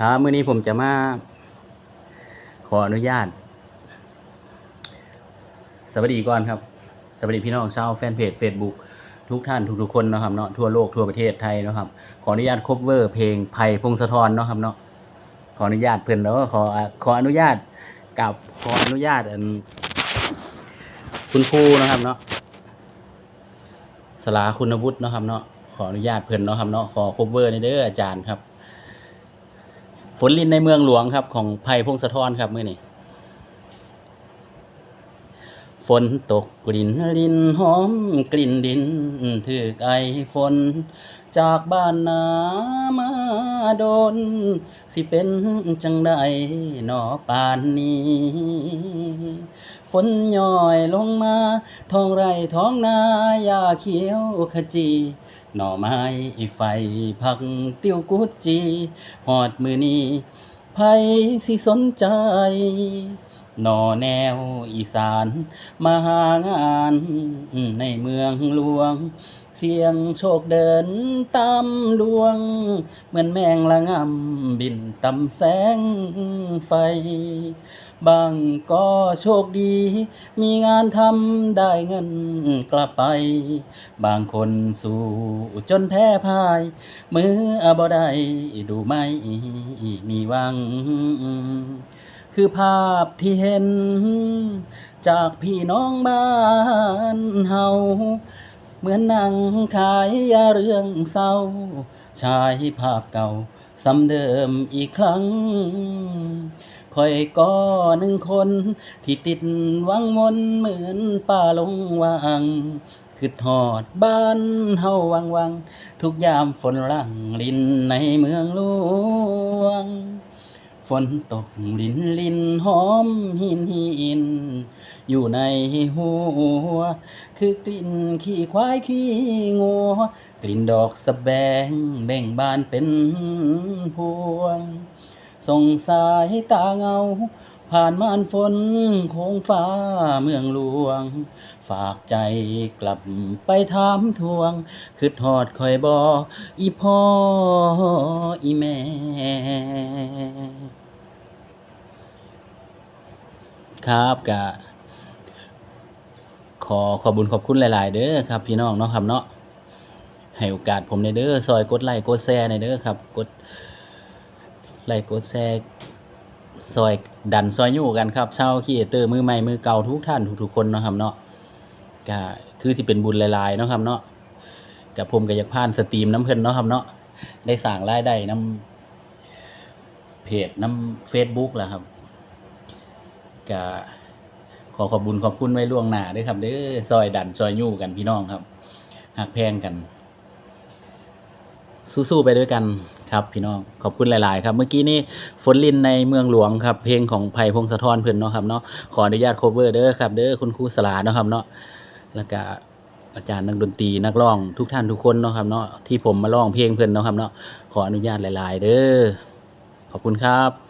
ครับมื้อนี้ผมจะมา ขออนุญาต สวัสดีก่อนครับ สวัสดีพี่น้องชาวแฟนเพจ Facebook ทุกท่านทุกๆคนนะครับเนาะทั่วโลกทั่วประเทศไทยนะครับ ขออนุญาตคบเวอร์เพลงไผ่พงศธรเนาะครับเนาะขออนุญาตเพิ่อนแล้วก็ขอขออนุญาตกับขออนุญาตอันคุณครูนะครับเนาะสลาคุณวุฒิเนาะครับเนาะขออนุญาตเพิ่อนเนาะครับเนาะขอคบเวอร์ในเด้ออาจารย์ครับ ฝนลินในเมืองหลวงครับของไผ่พงศธรครับมื้อนี้ฝนตกกลิ่นลินหอมกลิ่นดินถือไอฝน จากบ้านนามาโดน สิเป็นจังใดหนอปานนี้ ฝนย่อยลงมา ท้องไร่ท้องนาหญ้าเขียวขจี หน่อไม้ไฟพักติ้วกุดจีหอดมือนี้ไผสิสนใจหน่อแนวอีสานมาหางานในเมืองหลวง เสียงโชคเดินตามดวง เหมือนแมงละงำบินตำแสงไฟ บางก็โชคดี มีงานทำได้เงินกลับไป บางคนสู้จนแพ้พ่าย มือบ่ได้ดูไม่มีวัง คือภาพที่เห็น จากพี่น้องบ้านเฮาเหมือนนังขายยาเรื่องเศร้าชายภาพเก่าซ้ำเดิมอีกครั้ง คอยก็หนึ่งคน ที่ติดวังวนเหมือนป่าลงวางคือทอดบ้านเฮาวังวัง ทุกยามฝนหลังลินในเมืองหลวง ฝนตกลินลินหอมหินหิน อยู่ในหัว คือกลิ่นขี้ควายขี้งัว กลิ่นดอกสะแบงแบ่งบานเป็นพวง ส่งสายตาเงา ผ่านม่านฝนโคงฟ้าเมืองหลวง ฝากใจกลับไปถามทวง คือทอดคอยบออีพ่ออีแม่ครับกะขอขอบุญขอบคุณหลาย ๆ เด้อครับ พี่น้องเนาะครับเนาะให้โอกาสผมในเด้อซอยกดไลค์กดแชร์ในเด้อครับ กด ไลค์กดแชร์ซอยดันซอยอยู่กันครับเช่าครีเอเตอร์มือใหม่มือเก่าทุกท่านทุกๆคนเนาะครับเนาะก็คือสิเป็นบุญหลายๆเนาะครับเนาะกับผมก็อยากผ่านสตรีมน้ำเพลินเนาะครับเนาะได้สร้างรายได้น้ำเพจน้ำ Facebook แหละครับก็ขอขอบบุญขอบคุณไว้ล่วงหน้าด้วยครับเด้อซอยดันซอยยู่กันพี่น้องครับหักแพงกัน สู้ๆไปด้วยกันครับพี่น้องขอบคุณหลาย ๆ ครับเมื่อกี้นี่ฝนลินในเมืองหลวงครับเพลงของไผ่พงศธรเพื่อนเนาะครับเนาะขออนุญาตโคเวอร์เด้อครับเด้อคุณครูสลาเนาะครับเนาะแล้วก็อาจารย์นักดนตรีนักร้องทุกท่านทุกคนเนาะครับเนาะที่ผมมาร้องเพลงเพื่อนเนาะครับเนาะขออนุญาตหลาย ๆ เด้อขอบคุณครับ